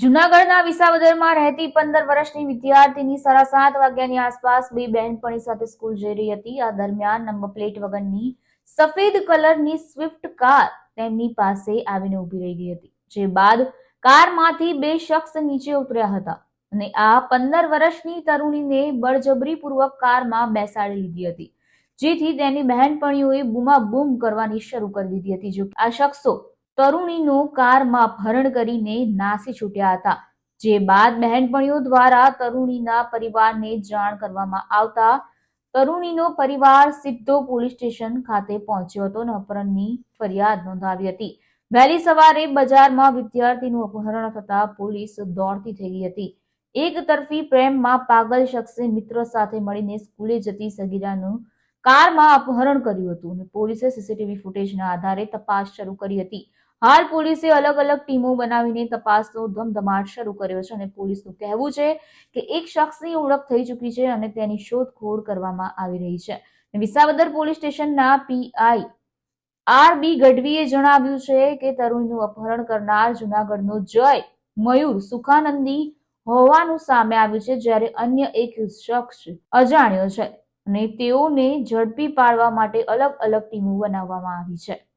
જુનાગઢના વિસાવદરમાં રહેતી પંદર વર્ષની વિદ્યાર્થીની સાડા સાત વાગ્યાની આસપાસ બે બહેનપણી સાથે સ્કૂલ જઈ રહી હતી. આ દરમિયાન નંબર પ્લેટ વગરની સફેદ કલરની સ્વિફ્ટ કાર તેમની પાસે આવીને ઊભી રહી ગઈ હતી, જે બાદ કારમાંથી બે શખ્સ નીચે ઉતર્યા હતા અને આ પંદર વર્ષની તરુણીને બળજબરીપૂર્વક કારમાં બેસાડી લીધી હતી, જેથી તેની બહેનપણીઓએ બૂમાબૂમ કરવાની શરૂ કરી દીધી હતી. જો આ શખ્સો તરુણીનું કારમાં અપહરણ કરીને નાસી છૂટ્યા હતા. જે બાદ બહેનપણીઓ દ્વારા તરુણીના પરિવારને જાણ કરવામાં આવતા તરુણીનો પરિવાર સીધો પોલીસ સ્ટેશન ખાતે પહોંચ્યો હતો અને અપહરણની ફરિયાદ નોંધાવી હતી. વહેલી સવારે બજારમાં વિદ્યાર્થીનું અપહરણ થતા પોલીસ દોડતી થઈ ગઈ હતી. એક તરફી પ્રેમમાં પાગલ શખ્સે મિત્ર સાથે મળીને સ્કૂલે જતી સગીરાનું કારમાં અપહરણ કર્યું હતું અને પોલીસે સીસીટીવી ફૂટેજના આધારે તપાસ શરૂ કરી હતી. હાલ પોલીસે અલગ અલગ ટીમો બનાવીને તપાસનો ધમધમાટ શરૂ કર્યો છે અને પોલીસનું કહેવું છે કે એક શખ્સની ઓળખ થઈ ચૂકી છે અને તેની શોધખોળ કરવામાં આવી રહી છે. વિસાવદર પોલીસ સ્ટેશનના પીઆઈ આર બી ગઢવીએ જણાવ્યું છે કે તરુણનું અપહરણ કરનાર જુનાગઢનો જય મયુર સુખાનંદી હોવાનું સામે આવ્યું છે જ્યારે અન્ય એક શખ્સ અજાણ્યો છે અને તેઓને ઝડપી પાડવા માટે અલગ અલગ ટીમો બનાવવામાં આવી છે.